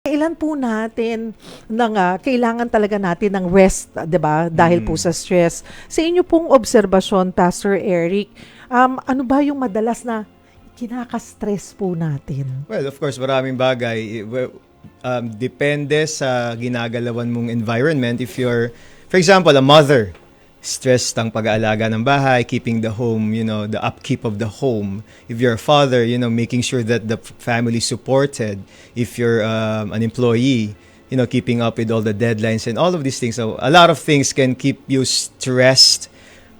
Kailan po natin ng ah, kailangan talaga natin ng rest, ah, 'di ba? Dahil po sa stress. Sa inyo pong obserbasyon, Pastor Eric, um, ano ba yung madalas na kinaka-stress po natin? Well, of course, maraming bagay. Um, depende sa ginagalawan mong environment. If you're, for example, a mother, stressed ang pag-aalaga ng bahay, keeping the home, you know, the upkeep of the home. If you're a father, you know, making sure that the family supported. If you're um, an employee, you know, keeping up with all the deadlines and all of these things. So a lot of things can keep you stressed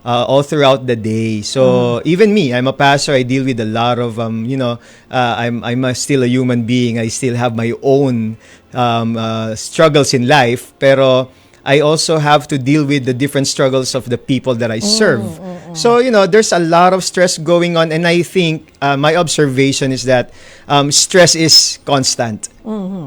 uh, all throughout the day. So even me, I'm a pastor. I deal with a lot of um, you know, uh, I'm I'm a, still a human being. I still have my own um, uh, struggles in life, pero I also have to deal with the different struggles of the people that I serve. So you know, there's a lot of stress going on, and I think uh, my observation is that um, stress is constant.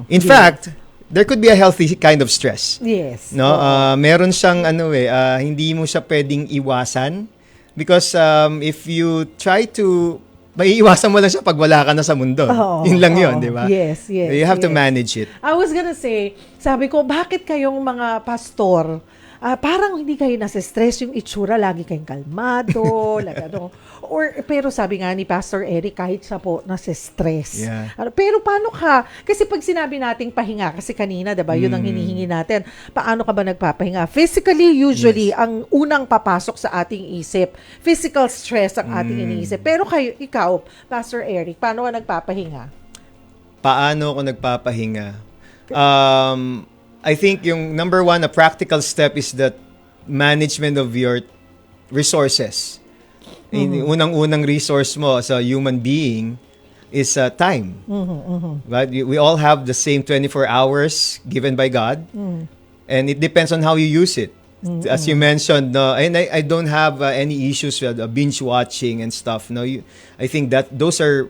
In fact, there could be a healthy kind of stress. Yes. No, ah, meron siyang ano eh, ah, hindi mo siya pwedeng iwasan because um, if you try to maiiwasan mo lang siya pag wala ka na sa mundo. Oo, Yun lang yun, oo. di ba? Yes, yes, You have to yes. manage it. I was gonna say, sabi ko, bakit kayong mga pastor, ah, parang hindi kayo nasa-stress yung itsura, lagi kayong kalmado, like ano. Or, pero sabi nga ni Pastor Eric, kahit siya po nasa-stress. Yeah. Ano, Pero paano ka, kasi pag sinabi nating pahinga, kasi kanina, diba, yun Mm. ang hinihingi natin, paano ka ba nagpapahinga? Physically, usually, ang unang papasok sa ating isip, physical stress ang ating Mm. iniisip. Pero kayo, ikaw, Pastor Eric, paano ka nagpapahinga? Paano ako nagpapahinga? Um, I think yung number one, a practical step is that management of your resources. Mm-hmm. Unang-unang resource mo as a human being is uh, time. Mm-hmm, Right? We all have the same 24 hours given by God. Mm. And it depends on how you use it. Mm-hmm. As you mentioned, no, and I, I don't have uh, any issues with uh, binge watching and stuff. No, you, I think that those are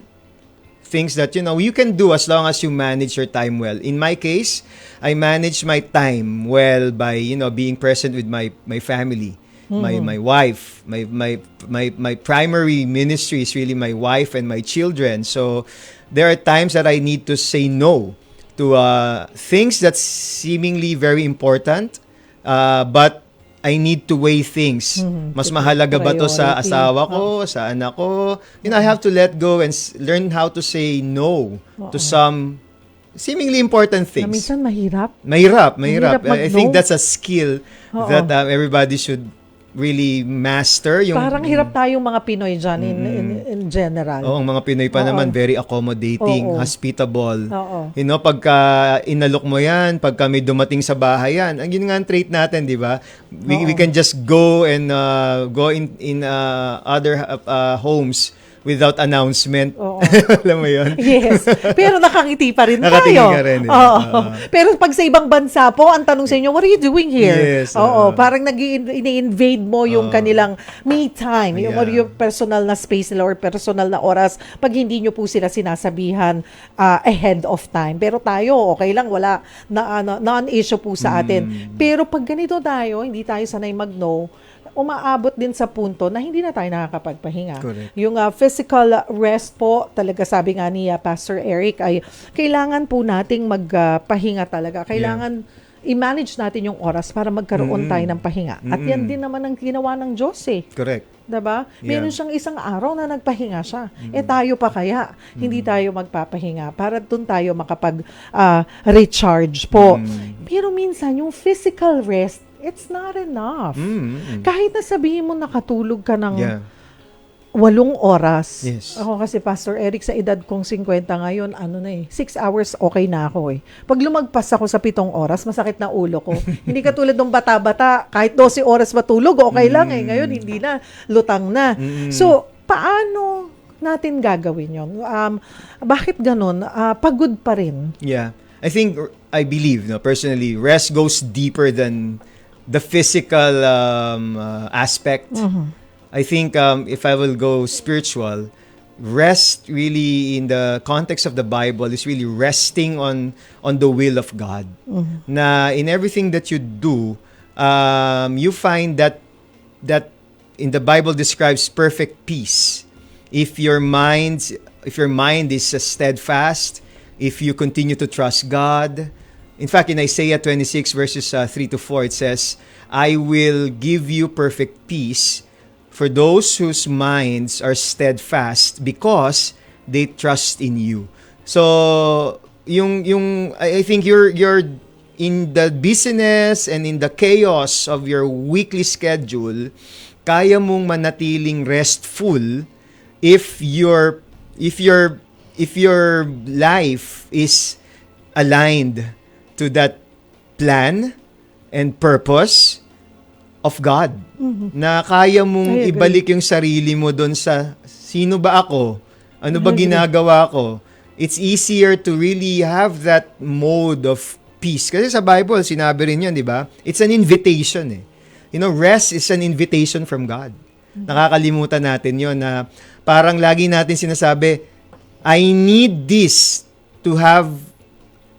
things that you know you can do as long as you manage your time well. In my case, I manage my time well by you know being present with my my family, my my wife, my my my my primary ministry is really my wife and my children. So there are times that I need to say no to uh, things that's seemingly very important, uh, but I need to weigh things. Mas mahalaga ba to sa asawa ko, sa anak ko? You know, I have to let go and learn how to say no to some seemingly important Na things. minsan mahirap. Mahirap, mahirap. Mahirap I think that's a skill Oo. that um, everybody should really master. Yung, Parang hirap tayong mga Pinoy dyan in, in, in general. Oo, ang mga Pinoy pa Oo. naman, very accommodating, Oo. hospitable. Oo. You know, pagka inalok mo yan, pagka may dumating sa bahay yan, ang yun nga ang trait natin, di ba? We, we can just go and uh, go in in uh, other uh, homes without announcement. Oo. Alam mo yun? Yes. Pero nakangiti pa rin Nakatingin tayo. ka rin eh. Oo. Oo. Pero pag sa ibang bansa po, ang tanong sa inyo, what are you doing here? Yes, Oo. oo. Parang nag ini-invade mo yung kanilang me time, yung, or Yeah. yung personal na space nila or personal na oras pag hindi nyo po sila sinasabihan ah, ahead of time. Pero tayo, okay lang, wala na, ano, non-issue po sa atin. Hmm. Pero pag ganito tayo, hindi tayo sanay mag-no, umaabot din sa punto na hindi na tayo nakakapagpahinga. Correct. Yung ah, physical rest po, talaga sabi nga ni ah, Pastor Eric, ay kailangan po nating magpahinga talaga. Kailangan i-manage natin yung oras para magkaroon Mm. tayo ng pahinga. At yan din naman ang ginawa ng Diyos eh. Correct. 'Di ba? Meron Yeah. siyang isang araw na nagpahinga siya. Eh tayo pa kaya hindi tayo magpapahinga para doon tayo makapag ah, recharge po. Pero minsan yung physical rest, it's not enough. Mm, mm. Kahit na sabihin mo nakatulog ka ng Yeah. walong oras. Yes. Ako kasi Pastor Eric sa edad kong 50 ngayon, ano na eh, 6 hours okay na ako eh. Pag lumagpas ako sa pitong oras, masakit na ulo ko. hindi katulad ng bata-bata, kahit 12 oras matulog, okay lang eh. Ngayon, hindi na, lutang na. So, paano natin gagawin yon? Um, bakit ganun? Ah, pagod pa rin. Yeah. I think I believe, no, personally, rest goes deeper than the physical um, uh, aspect. I think um, if I will go spiritual, rest really in the context of the Bible is really resting on on the will of God. Na in everything that you do, um, you find that that in the Bible describes perfect peace. If your mind if your mind is steadfast, if you continue to trust God. In fact, in Isaiah 26 verses uh, 3 to 4, it says, I will give you perfect peace for those whose minds are steadfast because they trust in you. So, yung yung I think you're you're in the business and in the chaos of your weekly schedule, kaya mong manatiling restful if your if your if your life is aligned to that plan and purpose of God. Na kaya mong ibalik yung sarili mo doon sa sino ba ako? Ano ba ginagawa ko? It's easier to really have that mode of peace. Kasi sa Bible, sinabi rin yun, di ba? It's an invitation eh. You know, rest is an invitation from God. Nakakalimutan natin yon na parang lagi natin sinasabi, I need this to have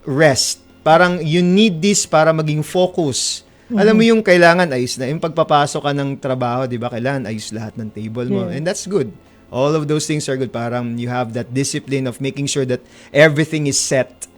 rest. Parang you need this para maging focus. Alam mo yung kailangan ayos na. Yung pagpapasok ka ng trabaho, di ba, kailangan ayos lahat ng table mo. Yeah. And that's good. All of those things are good. Parang you have that discipline of making sure that everything is set.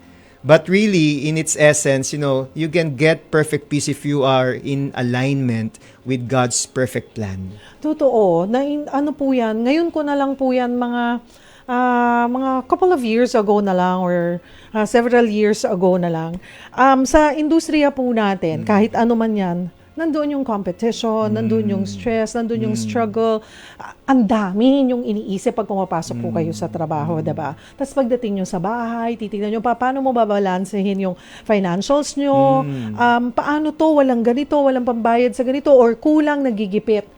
But really, in its essence, you know, you can get perfect peace if you are in alignment with God's perfect plan. Totoo. Na, ano po yan, ngayon ko na lang po yan mga ah, mga couple of years ago na lang or ah, several years ago na lang. Um, sa industriya po natin, kahit ano man yan, nandoon yung competition, nandoon yung stress, nandoon yung struggle. Ah, ang dami yung iniisip pag pumapasok po kayo sa trabaho, 'di ba? Tapos pagdating nyo sa bahay, titignan nyo pa paano mo babalansehin yung financials nyo, um, paano to, walang ganito, walang pambayad sa ganito, or kulang, nagigipit.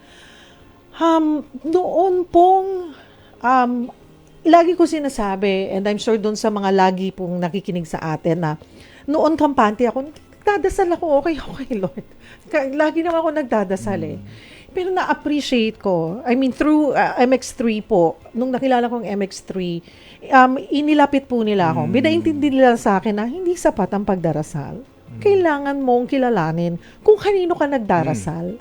Um, noon pong, um, lagi ko sinasabi, and I'm sure doon sa mga lagi pong nakikinig sa atin na noon kampante ako, nagdadasal ako, okay, okay, Lord. Lagi naman ako nagdadasal eh. Pero na-appreciate ko, I mean, through uh, MX3 po, nung nakilala kong MX3, um, inilapit po nila ako. Binaintindi nila sa akin na hindi sapat ang pagdarasal. Kailangan mong kilalanin kung kanino ka nagdarasal.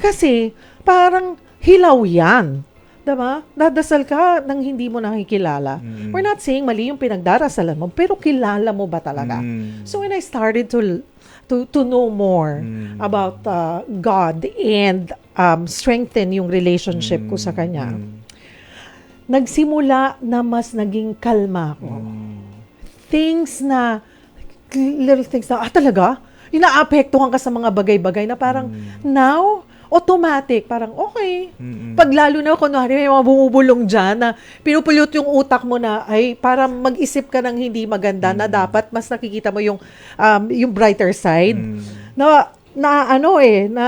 Kasi parang hilaw yan. Diba? Dadasal ka nang hindi mo nakikilala. We're not saying mali yung pinagdarasalan mo, pero kilala mo ba talaga? Mm. So when I started to to to know more about uh, God and um, strengthen yung relationship ko sa Kanya, nagsimula na mas naging kalma ako. Things na, little things na, ah talaga? Yung naapektuhan ka sa mga bagay-bagay na parang, now, automatic, parang okay. Pag lalo na, kunwari, may mga bumubulong dyan na pinupulot yung utak mo na, ay, para mag-isip ka ng hindi maganda na dapat mas nakikita mo yung, um, yung brighter side. Na, na ano eh, na,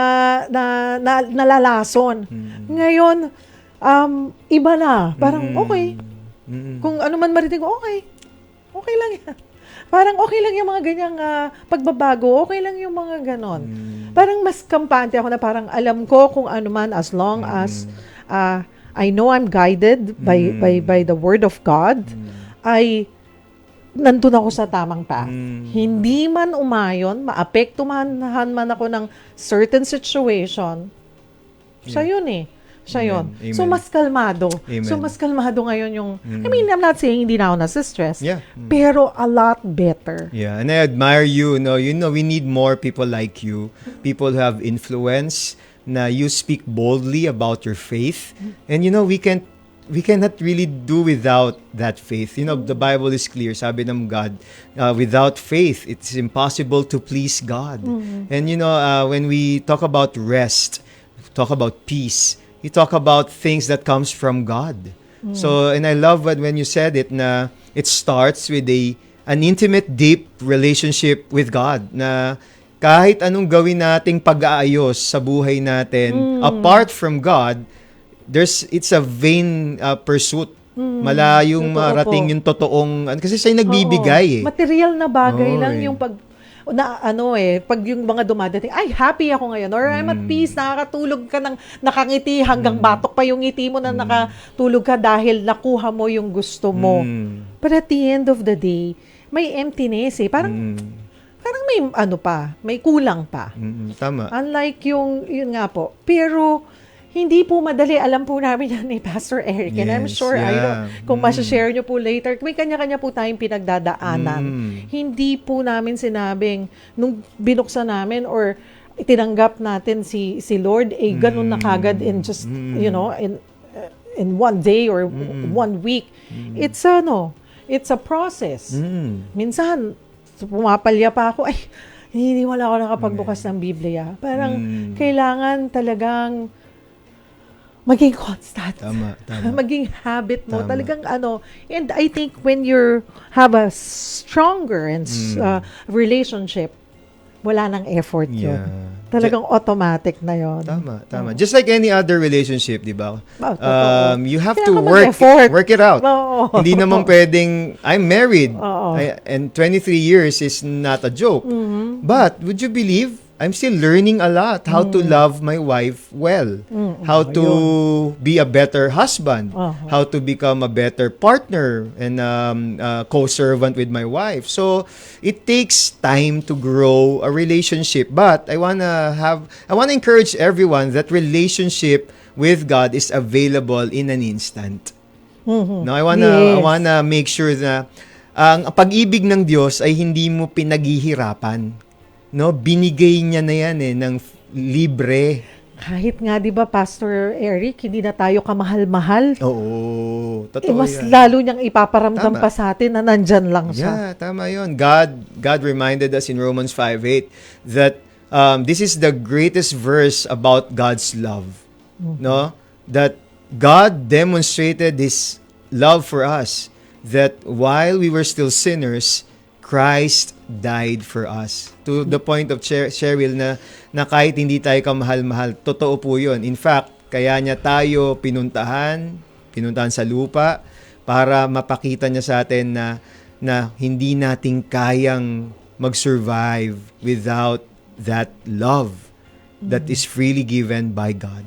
na, na nalalason. Ngayon, um, iba na. Parang, okay. Kung ano man marinig ko, okay. Okay lang yan. Parang okay lang yung mga ganyang ah, pagbabago. Okay lang yung mga ganon. Parang mas kampante ako na parang alam ko kung ano man as long as ah, I know I'm guided by by by the word of God, ay nandun ako sa tamang path. Hindi man umayon, maapektuhan man ako ng certain situation, siya yun eh. Siya. Amen. So, mas kalmado. Amen. So, mas kalmado ngayon yung, I mean, I'm not saying hindi na ako nasa-stress, Yeah. pero a lot better. Yeah, and I admire you. No, you know, we need more people like you, people who have influence. Na you speak boldly about your faith, and you know we can we cannot really do without that faith. You know, the Bible is clear. Sabi ng God, uh, without faith, it's impossible to please God. And you know, uh, when we talk about rest, talk about peace, you talk about things that comes from God. So, and I love what when you said it na it starts with a an intimate, deep relationship with God na kahit anong gawin nating pag-aayos sa buhay natin apart from God, there's it's a vain uh, pursuit. Malayong Totoo marating po. yung totoong kasi siya yung nagbibigay Oo. eh. Material na bagay Oo, lang eh. yung pag na ano eh, pag yung mga dumadating, ay, happy ako ngayon, or I'm Mm. at peace, nakakatulog ka ng nakangiti hanggang batok pa yung ngiti mo na nakatulog ka dahil nakuha mo yung gusto mo. Mm. But at the end of the day, may emptiness eh. Parang, Mm. parang may ano pa, may kulang pa. Mm, tama. Unlike yung, yun nga po. Pero, Hindi po madali. Alam po namin yan ni Pastor Eric. And I'm Yes, sure, I yeah. know, kung Mm. share nyo po later, may kanya-kanya po tayong pinagdadaanan. Mm. Hindi po namin sinabing, nung binuksan namin or tinanggap natin si si Lord, eh, ganun na kagad in just, Mm. you know, in uh, in one day or one week. It's ano, it's a process. Mm. Minsan, pumapalya pa ako, ay, hindi wala ako nakapagbukas ng Biblia. Parang, Mm. kailangan talagang maging constant. Tama, tama. maging habit mo. Tama. Talagang ano, and I think when you have a stronger and Mm. uh, relationship, wala nang effort yun. Yeah. Talagang automatic na yun. Tama, tama. Just like any other relationship, di ba? Oh. Um, you have to Kailangan work mag-effort. work it out. Oo. Hindi naman pwedeng, I'm married, Oo. I- and 23 years is not a joke. Mm-hmm. But, would you believe, I'm still learning a lot how to love my wife well. How to be a better husband. Oo. How to become a better partner and um, uh, co-servant with my wife. So, it takes time to grow a relationship. But, I wanna have, I wanna encourage everyone that relationship with God is available in an instant. Mhm. No, I wanna I Yes. wanna make sure na ang pag-ibig ng Diyos ay hindi mo pinaghihirapan. No, binigay niya na yan eh ng libre. Kahit nga, di ba, Pastor Eric, hindi na tayo kamahal-mahal. Oo, Eh, totoo mas yan. lalo niyang ipaparamdam Tama. pa sa atin na nandyan lang siya. Yeah, tama yun. God, God reminded us in Romans 5.8 that um, this is the greatest verse about God's love. No? That God demonstrated His love for us. That while we were still sinners, Christ died for us. To the point of Cher- Cheryl na, na kahit hindi tayo kamahal-mahal, totoo po yun. In fact, kaya niya tayo pinuntahan, pinuntahan sa lupa, para mapakita niya sa atin na na hindi natin kayang mag-survive without that love that is freely given by God.